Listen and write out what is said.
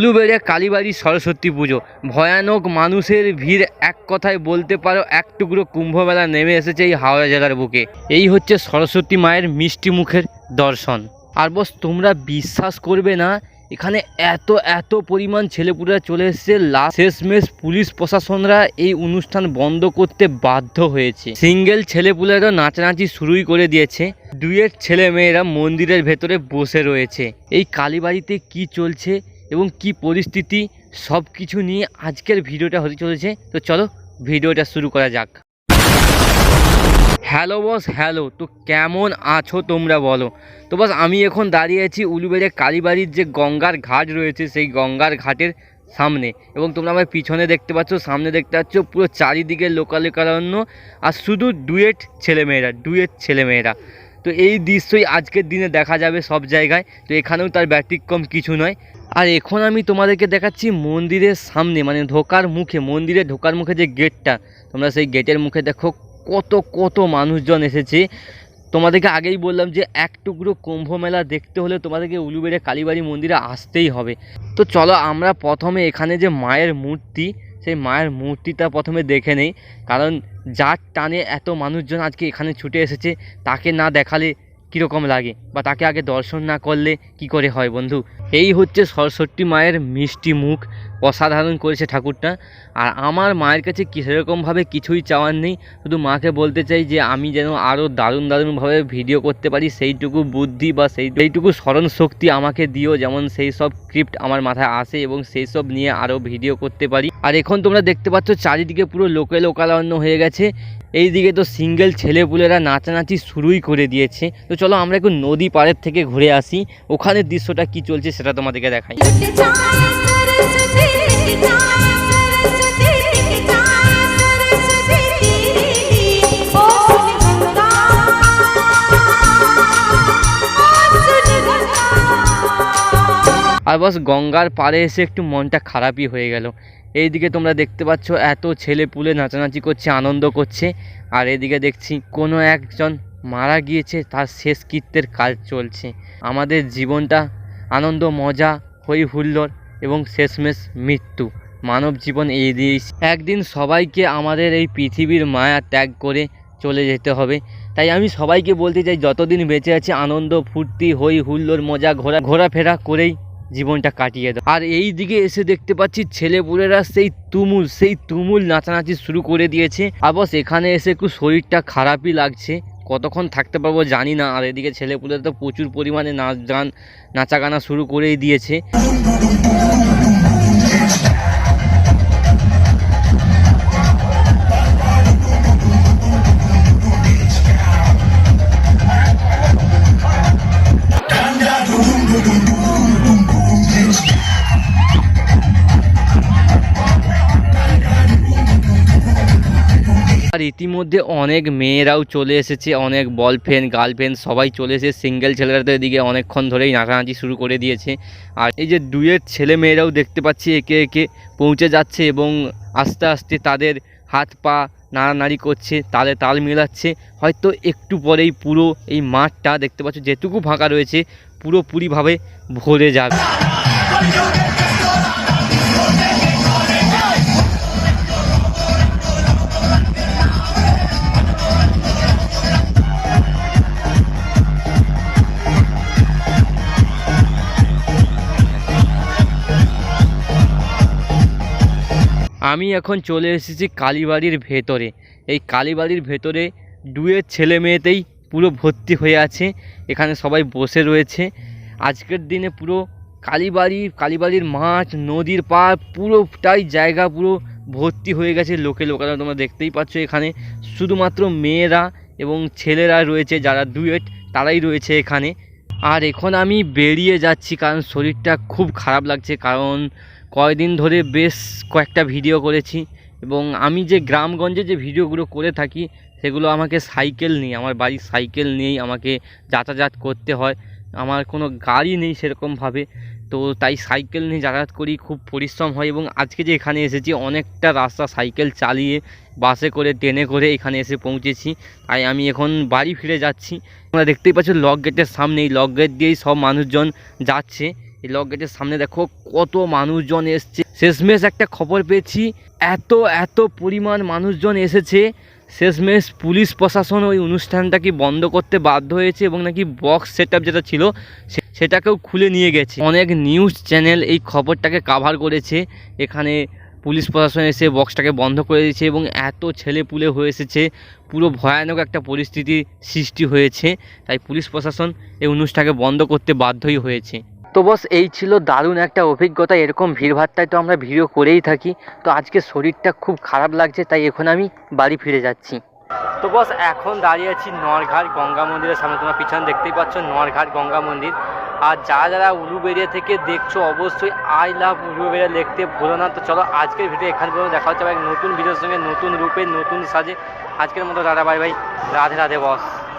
উলুবেড়ে কালীবাড়ি সরস্বতী পুজো। ভয়ানক মানুষের ভিড় এক কথায় বলতে পারো, এক টুকরো কুম্ভমেলা নেমে এসেছে এই হাওড়া জেলার বুকে। এই হচ্ছে সরস্বতী মায়ের মিষ্টি মুখের দর্শন। আর বস, তোমরা বিশ্বাস করবে না, এখানে এত এত পরিমাণ ছেলেপুলেরা চলে এসেছে। শেষমেশ পুলিশ প্রশাসনরা এই অনুষ্ঠান বন্ধ করতে বাধ্য হয়েছে। সিঙ্গেল ছেলেপুলেরা নাচানাচি শুরুই করে দিয়েছে। দুয়ের ছেলে মেয়েরা মন্দিরের ভেতরে বসে রয়েছে। এই কালীবাড়িতে কি চলছে? এবং কি পরিস্থিতি সব কিছু নিয়ে আজকের ভিডিওটা হতে চলেছে। তো চলো, ভিডিওটা শুরু করা যাক। Hello boss, hello. তো কেমন আছো তোমরা বলো? তো বস, আমি এখন দাঁড়িয়ে আছি উলুবেড়ে কালীবাড়ির যে গঙ্গার ঘাট রয়েছে, সেই গঙ্গার ঘাটের সামনে। এবং তোমরা আমার পিছনে দেখতে পাচ্ছ, সামনে দেখতে পাচ্ছ পুরো চারিদিকে লোকালিকারণ্য। আর শুধু ডুয়েট ছেলেমেয়েরা ডুয়েট ছেলেমেয়েরা। তো এই দৃশ্যই আজকের দিনে দেখা যাবে সব জায়গায়। তো এখানেও তার ব্যতিক্রম কিছু নয়। আর এখন আমি তোমাদেরকে দেখাচ্ছি মন্দিরের সামনে মানে ঢোকার মুখে মন্দিরে ঢোকার মুখে যে গেটটা তোমরা সেই গেটের মুখে দেখো, কত কত মানুষজন এসেছে। তোমাদেরকে আগেই বললাম যে এক টুকরো কুম্ভ মেলা দেখতে হলে তোমাদেরকে উলুবেড়ে কালীবাড়ি মন্দিরে আসতেই হবে। তো চলো আমরা প্রথমে এখানে যে মায়ের মূর্তি, সেই মায়ের মূর্তিটা প্রথমে দেখে নেই। কারণ যার টানে এত মানুষজন আজকে এখানে ছুটে এসেছে, তাকে না দেখালে কীরকম লাগে বা তাকে আগে দর্শন না করলে কি করে হয় বন্ধু? এই হচ্ছে সরস্বতী মায়ের মিষ্টি মুখ। অসাধারণ করেছে ঠাকুরটা। আর আমার মায়ের কাছে কি সেরকমভাবে কিছুই চাওয়ার নেই, শুধু মাকে বলতে চাই যে আমি যেন আরও দারুণ দারুণভাবে ভিডিও করতে পারি, সেইটুকু বুদ্ধি বা সেই সেইটুকু স্মরণ শক্তি আমাকে দিও, যেমন সেই সব স্ক্রিপ্ট আমার মাথায় আসে এবং সেই সব নিয়ে আরও ভিডিও করতে পারি। আর এখন তোমরা দেখতে পাচ্ছ, চারিদিকে পুরো লোকে লোকারণ্য হয়ে গেছে। এইদিকে তো সিঙ্গেল ছেলেপুলেরা নাচানাচি শুরুই করে দিয়েছে। তো চলো আমরা একটু নদী পাড়ের থেকে ঘুরে আসি, ওখানের দৃশ্যটা কি চলছে সেটা তোমাদেরকে দেখাই। আর বাস, গঙ্গার পাড়ে এসে একটু মনটা খারাপই হয়ে গেল। এইদিকে তোমরা দেখতে পাচ্ছ, এত ছেলে পুলে নাচানাচি করছে, আনন্দ করছে। আর এদিকে দেখছি, কোনো একজন মারা গিয়েছে, তার শেষ কৃত্যের কাজ চলছে। আমাদের জীবনটা আনন্দ, মজা হই হুল্লোড় এবং শেষমেশ মৃত্যু। মানব জীবন এই দিয়েই একদিন সবাইকে আমাদের এই পৃথিবীর মায়া ত্যাগ করে চলে যেতে হবে। তাই আমি সবাইকে বলতে চাই, যতদিন বেঁচে আছি, আনন্দ, ফুর্তি হই হুল্লোড়, মজা, ঘোরা, ঘোরাফেরা করেই জীবনটা কাটিয়ে দাও। আর এই দিকে এসে দেখতে পাচ্ছি ছেলেপুলেরা সেই তুমুল সেই তুমুল নাচানাচি শুরু করে দিয়েছে। আর বস, এখানে এসে একটু শরীরটা খারাপই লাগছে। কতক্ষণ থাকতে পারব জানি না। আর এদিকে ছেলেপুলেরা তো প্রচুর পরিমাণে নাচ গান নাচা গানা শুরু করেই দিয়েছে। আর ইতিমধ্যে অনেক মেয়েরাও চলে এসেছে, অনেক বয়ফ্রেন্ড গার্লফ্রেন্ড সবাই চলে এসেছে সিঙ্গেল ছেলেরা তো এদিকে অনেকক্ষণ ধরেই নাচানাচি শুরু করে দিয়েছে। আর এই যে দুয়ের ছেলে মেয়েরাও দেখতে পাচ্ছি একে একে পৌঁছে যাচ্ছে এবং আস্তে আস্তে তাদের হাত পা নাড়ানাড়ি করছে, তালে তাল মেলাচ্ছে। হয়তো একটু পরেই পুরো এই মাঠটা দেখতে পাচ্ছ, যেটুকু ফাঁকা রয়েছে, পুরোপুরিভাবে ভরে যাবে। আমি এখন চলে এসেছি কালীবাড়ির ভেতরে। এই কালীবাড়ির ভেতরে দুয়ের ছেলে মেয়েতেই পুরো ভর্তি হয়ে আছে, এখানে সবাই বসে রয়েছে। আজকের দিনে পুরো কালীবাড়ি, কালীবাড়ির মাঠ, নদীর পাড়, পুরোটাই জায়গা পুরো ভর্তি হয়ে গেছে লোকে লোকেরা তোমরা দেখতেই পাচ্ছ এখানে শুধুমাত্র মেয়েরা এবং ছেলেরা রয়েছে, যারা ডুয়েট তারাই রয়েছে এখানে। আর এখন আমি বেরিয়ে যাচ্ছি কারণ শরীরটা খুব খারাপ লাগছে, কারণ কয়দিন ধরে বেশ কয়েকটা ভিডিও করেছি এবং আমি যে গ্রামগঞ্জে যে ভিডিওগুলো করে থাকি সেগুলো আমাকে সাইকেল নিয়ে, আমার বাড়ির সাইকেল নিয়েই আমাকে যাতায়াত করতে হয়। আমার কোনো গাড়ি নেই সেরকমভাবে, তো তাই সাইকেল নিয়ে যাতায়াত করি, খুব পরিশ্রম হয় এবং আজকে যে এখানে এসেছি অনেকটা রাস্তা সাইকেল চালিয়ে বাসে করে, ট্রেনে করে এখানে এসে পৌঁছেছি। তাই আমি এখন বাড়ি ফিরে যাচ্ছি। তোমরা দেখতেই পাচ্ছ, লক গেটের সামনেই, লক গেট দিয়েই সব মানুষজন যাচ্ছে। এই লক গেটের সামনে দেখো কত মানুষজন এসছে। শেষমেশ একটা খবর পেয়েছি, এত এত পরিমাণ মানুষজন এসেছে। শেষমেশ পুলিশ প্রশাসন ওই অনুষ্ঠানটাকে বন্ধ করতে বাধ্য হয়েছে এবং নাকি বক্স সেট যেটা ছিল সেটাকেও খুলে নিয়ে গেছে। অনেক নিউজ চ্যানেল এই খবরটাকে কাভার করেছে। এখানে পুলিশ প্রশাসন এসে বক্সটাকে বন্ধ করে দিয়েছে এবং এত ছেলে পুলে হয়ে এসেছে। পুরো ভয়ানক একটা পরিস্থিতি সৃষ্টি হয়েছে। তাই পুলিশ প্রশাসন এই অনুষ্ঠানকে বন্ধ করতে বাধ্যই হয়েছে। তো বস, এই ছিল দারুণ একটা অভিজ্ঞতা, এরকম ভিড়ভাড়টায় তো আমরা ভিডিও করেই থাকি। তো আজকে শরীরটা খুব খারাপ লাগছে, তাই এখন আমি বাড়ি ফিরে যাচ্ছি। তো বস, এখন দাঁড়িয়ে আছি নরঘাট গঙ্গা মন্দিরের সামনে। তোমার পিছনে দেখতেই পাচ্ছ নরঘাট গঙ্গা মন্দির। আর যারা যারা উলুবেড়িয়া থেকে দেখছ, অবশ্যই আই লাভ উলুবেড়িয়া লিখতে ভুলো না। তো চলো আজকের ভিডিও এখানে পর্যন্ত দেখা হচ্ছে। এক নতুন ভিডিওর সঙ্গে, নতুন রূপে, নতুন সাজে। আজকের মতো দাদা বাই ভাই রাধে রাধে, বস।